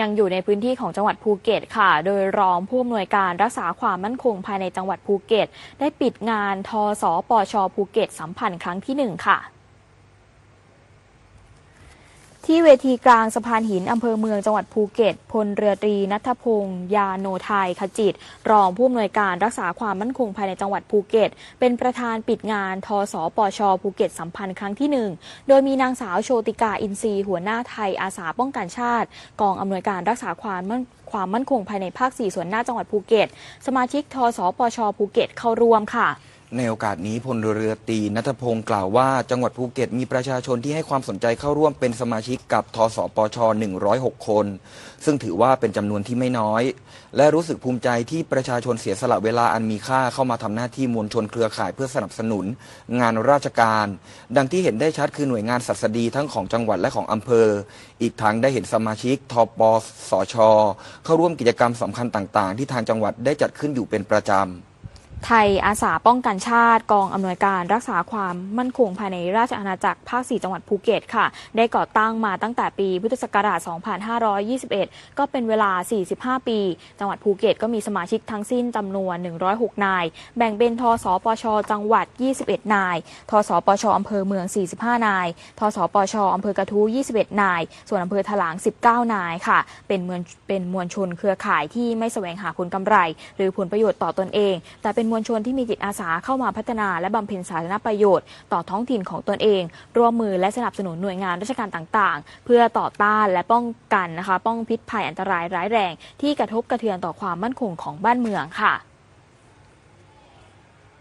ยังอยู่ในพื้นที่ของจังหวัดภูเก็ตค่ะ โดยรองผู้อำนวยการรักษาความมั่นคงภายในจังหวัดภูเก็ต ได้ปิดงานทสปชภูเก็ตสัมพันธ์ครั้งที่หนึ่งค่ะ ที่เวทีกลางสะพานหินอำเภอเมืองจังหวัดภูเก็ต พลเรือตรีนัทพงศ์ยาโนไทยขจิต รองผู้อำนวยการรักษาความมั่นคงภายในจังหวัดภูเก็ต เป็นประธานปิดงานทสปชภูเก็ตสัมพันธ์ครั้งที่หนึ่งโดยมีนางสาวโชติกาอินทรีหัวหน้าไทยอาสาป้องกันชาติ กองอำนวยการรักษาความมั่นความมั่นคงภายในภาค 4 ส่วนหน้าจังหวัดภูเก็ต สมาชิกทสปชภูเก็ตเข้าร่วมค่ะ ในโอกาสนี้พลเรือตรีนัทพงศ์กล่าวว่า จังหวัดภูเก็ตมีประชาชนที่ให้ความสนใจเข้าร่วมเป็นสมาชิกกับทสปช 106 คน ซึ่งถือว่าเป็นจำนวนที่ไม่น้อย และรู้สึกภูมิใจที่ประชาชนเสียสละเวลาอันมีค่าเข้ามาทำหน้าที่มวลชนเครือข่ายเพื่อสนับสนุน งานราชการ ดังที่เห็นได้ชัดคือหน่วยงานศัสดีทั้งของจังหวัดและของอำเภอ อีกทั้งได้เห็นสมาชิกทปสช เข้าร่วมกิจกรรมสำคัญต่าง ๆ ที่ทางจังหวัดได้จัดขึ้นอยู่เป็นประจำ ไทยอาสาป้องกันชาติกองอำนวยการรักษาความมั่นคงภายในราชอาณาจักรภาค 4 จังหวัดภูเก็ตค่ะ ได้ก่อตั้งมาตั้งแต่ปีพุทธศักราช 2521 ก็เป็นเวลา 45 ปี จังหวัดภูเก็ตก็มีสมาชิกทั้งสิ้นจำนวน 106 นาย แบ่งเป็นทสปช จังหวัด 21 นาย ทสปชอำเภอเมือง 45 นาย ทสปชอำเภอกระทู้21 นาย ส่วนอำเภอถลาง 19 นายค่ะ เป็นเมวลเป็นมวลชนเครือข่ายที่ไม่แสวงหาผลกำไร หรือผลประโยชน์ต่อตนเอง แต่เป็นมวลชนที่มีจิตอาสาเข้ามาพัฒนา และบำเพ็ญสาธารณประโยชน์ต่อท้องถิ่นของตนเอง ร่วมมือและสนับสนุนหน่วยงานราชการต่างๆ เพื่อต่อต้านและป้องกันนะคะ ป้องพิษภัยอันตรายร้ายแรง ที่กระทบกระเทือนต่อความมั่นคงของบ้านเมืองค่ะ